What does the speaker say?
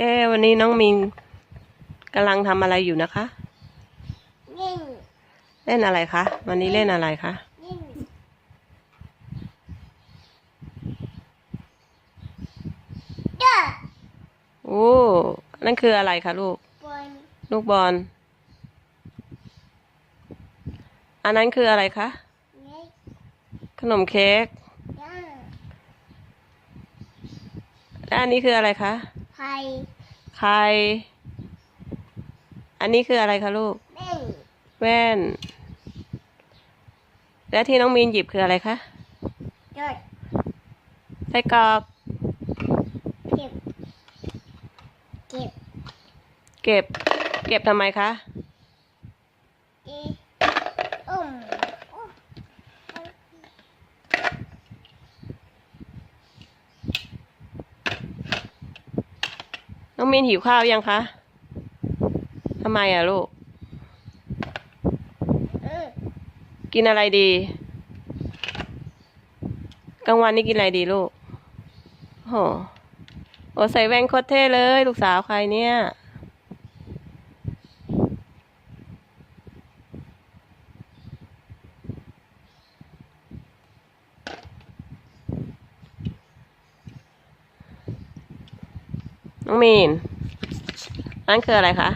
เอ๊ะวันนี้น้องมินกำลังทำอะไรอยู่นะคะ เล่นเล่นอะไรคะ วันนี้เล่นอะไรคะ เล่นเด้อโอ้นั่นคืออะไรคะลูก บอลลูกบอล อันนั้นคืออะไรคะ เล็กขนมเค้กย่าและอันนี้คืออะไรคะ ไข่ไข่อันนี้คืออะไรคะลูกเล่นแว่น และที่น้องมีนหยิบคืออะไรคะจดไส้กรอกเก็บ เก็บ เก็บ เก็บทำไมคะเออุ้มอุ้ม น้องมีนหิวข้าวยังคะทำไมอะลูก กินอะไรดี กลางวันนี่กินอะไรดีลูกโอ้โหโอ้ใส่แว่นโคตรเท่เลย ลูกสาวใครเนี่ย น้องมีนนั่นคืออะไรคะ